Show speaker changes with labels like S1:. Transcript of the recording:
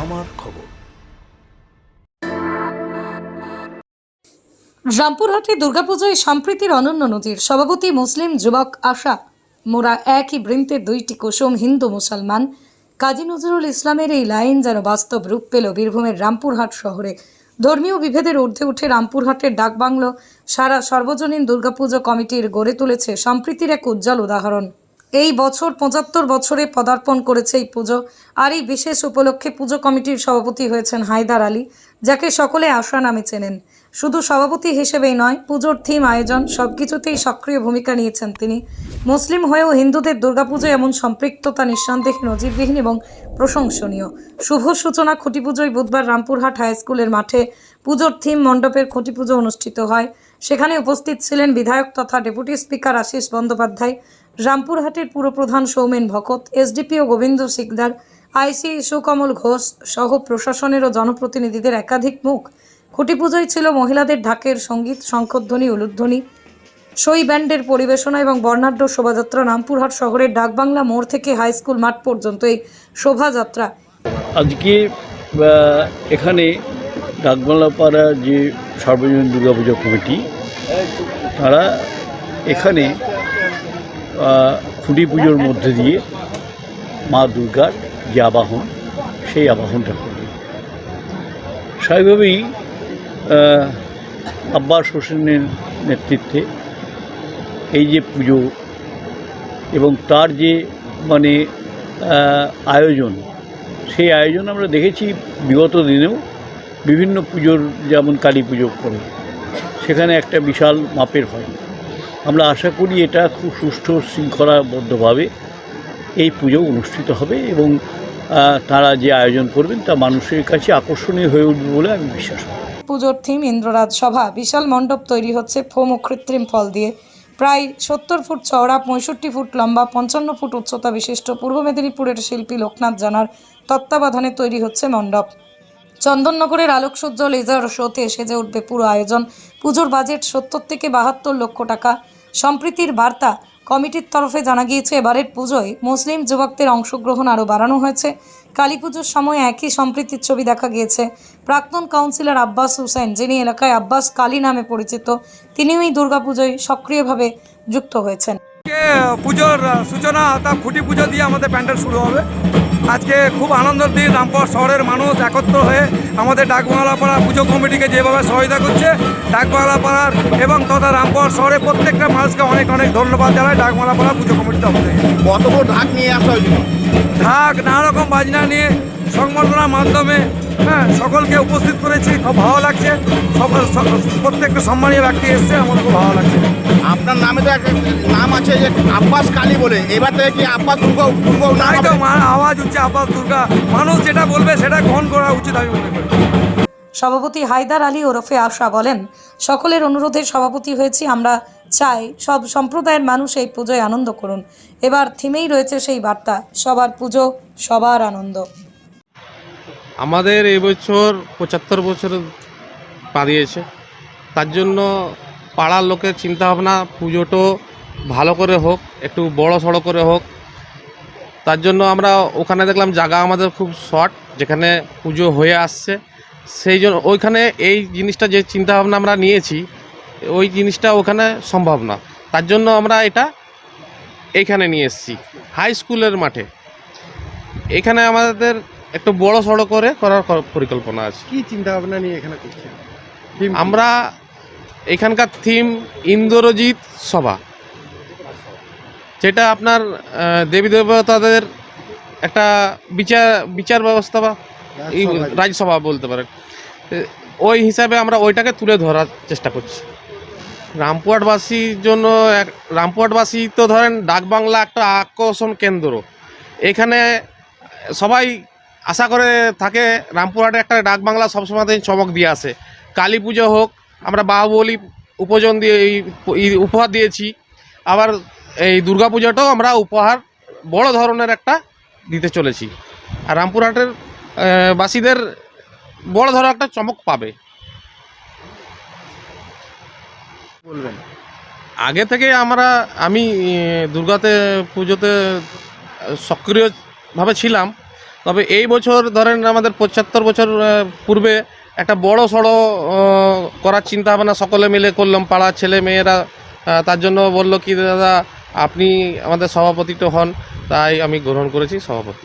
S1: আমার খবর।
S2: রামপুরহাটে দুর্গাপুজোয় সম্প্রীতির অনন্য নজির সভাপতি মুসলিম যুবক আশা মোরা একই বৃন্তে দুইটি কুসুম হিন্দু মুসলমান। কাজী নজরুল ইসলামের এই লাইন যেন বাস্তব রূপ পেল বীরভূমের রামপুরহাট শহরে। ধর্মীয় বিভেদের ঊর্ধ্বে উঠে রামপুরহাটের ডাকবাংলো সারা সর্বজনীন দুর্গাপুজো কমিটির গড়ে তুলেছে সম্প্রীতির এক উজ্জ্বল উদাহরণ। এই বছর পঁচাত্তর বছরে পদার্পণ করেছে এই পুজো। আর এই বিশেষ উপলক্ষে পুজো কমিটির সভাপতি হয়েছেন হায়দার আলী, যাকে সকলে আশা নামে চেনেন। শুধু সভাপতি হিসেবেই নয়, পুজোর থিম আয়োজন সবকিছুতেই সক্রিয় ভূমিকা নিয়েছেন তিনি। মুসলিম হয়েও হিন্দুদের দুর্গাপুজো এমন সম্পৃক্ততা নিঃসন্দেহে নজিরবিহীন এবং প্রশংসনীয়। শুভ সূচনা খুঁটি পুজোয় বুধবার রামপুরহাট হাই স্কুলের মাঠে পুজোর থিম মণ্ডপের খুঁটি পুজো অনুষ্ঠিত হয়। সেখানে উপস্থিত ছিলেন বিধায়ক তথা ডেপুটি স্পিকার আশিস বন্দ্যোপাধ্যায়, রামপুরহাটের পুরপ্রধান সৌমেন ভকত এসডিপিও গোবিন্দ সিকদার, আইসি সুকমল ঘোষ সহ প্রশাসনের ও জনপ্রতিনিধিদের একাধিক মুখ। খুঁটি পুজোয় ছিল মহিলাদের ঢাকের সংগীত শঙ্খধ্বনি উলুধ্বনি, সই ব্যান্ডের পরিবেশনা এবং বর্ণাঢ্য শোভাযাত্রা রামপুরহাট শহরের ডাকবাংলা মোড় থেকে হাই স্কুল মাঠ পর্যন্ত এই শোভাযাত্রা।
S3: আজকে এখানে ডাকবাংলাপাড়া যে সর্বজনীন দুর্গাপুজো কমিটি তারা এখানে খুঁটি পুজোর মধ্যে দিয়ে মা দুর্গার যে আবাহন, সেই আবাহনটা করবে স্বাভাবিকভাবেই আব্বাস হোসেনের নেতৃত্বে এই যে পুজো এবং তার যে মানে আয়োজন, সেই আয়োজন আমরা দেখেছি বিগত দিনেও বিভিন্ন পুজোর যেমন কালী পুজো করে। সেখানে একটা বিশাল মাপের হয়। আমরা আশা করি এটা খুব সুষ্ঠু শৃঙ্খলাবদ্ধভাবে এই পুজো অনুষ্ঠিত হবে এবং তারা যে আয়োজন করবেন তা মানুষের কাছে আকর্ষণীয় হয়ে উঠবে বলে আমি বিশ্বাস করি।
S2: পুজোর থিম ইন্দ্ররাজ সভা। বিশাল মণ্ডপ তৈরি হচ্ছে ফোম ও কৃত্রিম ফল দিয়ে। প্রায় সত্তর ফুট চওড়া, পঁয়ষট্টি ফুট লম্বা, পঞ্চান্ন ফুট উচ্চতা বিশিষ্ট পূর্ব মেদিনীপুরের শিল্পী লোকনাথ জানার তত্ত্বাবধানে তৈরি হচ্ছে মণ্ডপ। চন্দননগরের আলোকসজ্জ লেজার শোতে সেজে উঠবে পুরো আয়োজন। পুজোর বাজেট সত্তর থেকে বাহাত্তর লক্ষ টাকা। সম্প্রীতির বার্তা কমিটির তরফে জানা গিয়েছে, এবারের পুজোয় মুসলিম যুবকদের অংশগ্রহণ আরও বাড়ানো হয়েছে। কালী পুজোর সময় একই সম্প্রীতির ছবি দেখা গিয়েছে। প্রাক্তন কাউন্সিলর আব্বাস হুসেন, যিনি এলাকায় আব্বাস কালী নামে পরিচিত, তিনিও এই দুর্গাপুজোয় সক্রিয়ভাবে যুক্ত হয়েছেন।
S4: পুজোর সূচনা, অর্থাৎ খুঁটি পুজো দিয়ে আমাদের প্যান্ডেল শুরু হবে। আজকে খুব আনন্দের দিন রামপুর শহরের মানুষ একত্র হয়ে আমাদের ডাকবাংলাপাড়া পুজো কমিটিকে যেভাবে সহায়তা করছে ডাকবাংলাপাড়ার এবং তথা রামপুর শহরের প্রত্যেকটা মানুষকে অনেক অনেক ধন্যবাদ জানাই ডাকবাংলাপাড়া পুজো কমিটির তরফ থেকে।
S5: কত বড় ঢাক নিয়ে আসা হয়েছিল?
S4: ঢাক নানা রকম বাজনা নিয়ে সংবর্ধনার মাধ্যমে হ্যাঁ সকলকে উপস্থিত করেছি খুব ভালো লাগছে। সকল প্রত্যেকটা সম্মানীয় ব্যক্তি এসছে আমার খুব ভালো লাগছে।
S5: আপনার নামে তো একটা নাম আছে যে আব্বাস কালী বলে। এবার থেকে কি আব্বাস দুর্গা দুর্গা নাম
S4: তাই তো আওয়াজ হচ্ছে আব্বাস দুর্গা। মানুষ যেটা বলবে সেটা গ্রহণ করা উচিত আমি মনে করি।
S2: সভাপতি হায়দার আলী ওরফে আশা বলেন সকলের অনুরোধে সভাপতি হয়েছি আমরা চাই সব সম্প্রদায়ের মানুষ এই পুজোয় আনন্দ করুন। এবার থিমেই রয়েছে সেই বার্তা সবার পুজো সবার আনন্দ।
S6: আমাদের এবছর পঁচাত্তর বছর পা দিয়েছে তার জন্য পাড়ার লোকের চিন্তাভাবনা পুজোটো ভালো করে হোক একটু বড় সড়ো করে হোক। তার জন্য আমরা ওখানে দেখলাম জায়গা আমাদের খুব শর্ট যেখানে পুজো হয়ে আসছে। সেই জন্য ওইখানে এই জিনিসটা যে চিন্তাভাবনা আমরা নিয়েছি ওই জিনিসটা ওখানে সম্ভব না। তার জন্য আমরা এটা এইখানে নিয়ে এসেছি হাই স্কুলের মাঠে। এখানে আমাদের একটু বড় সড়ো করে করার পরিকল্পনা আছে।
S7: কি চিন্তা ভাবনা নিয়ে এখানে করছেন?
S6: আমরা এখানকার থিম ইন্দ্রজিৎ সভা যেটা আপনার দেবী দেবতাদের একটা বিচার বিচার ব্যবস্থা বা এই রাজসভা বলতে পারেন। ওই হিসাবে আমরা ওইটাকে তুলে ধরার চেষ্টা করছি। রামপুরহাটবাসীর জন্য এক রামপুরহাটবাসী তো ধরেন ডাকবাংলা একটা আকর্ষণ কেন্দ্র। এখানে সবাই আশা করে থাকে রামপুরহাটে একটা ডাকবাংলা সবসময় চমক দিয়ে আসে। কালী পুজো হোক আমরা বাহুবলী উপজন দিয়ে এই উপহার দিয়েছি। আবার এই দুর্গা পুজোটাও আমরা উপহার বড় ধরনের একটা দিতে চলেছি। আর রামপুরহাটের বাসীদের বড় ধরনের একটা চমক পাবে।
S7: বলবেন।
S6: আগে থেকে আমরা, আমি দুর্গাতে পুজোতে সক্রিয়ভাবে ছিলাম। তবে এই বছর ধরেন আমাদের পঁচাত্তর বছর পূর্বে একটা বড় সড়ো করার চিন্তা ভাবনা সকলে মিলে করলাম, পাড়ার ছেলে মেয়েরা তার জন্য বলল কি, দাদা, আপনি আমাদের সভাপতি তো হন। তাই আমি গ্রহণ করেছি সভাপতি।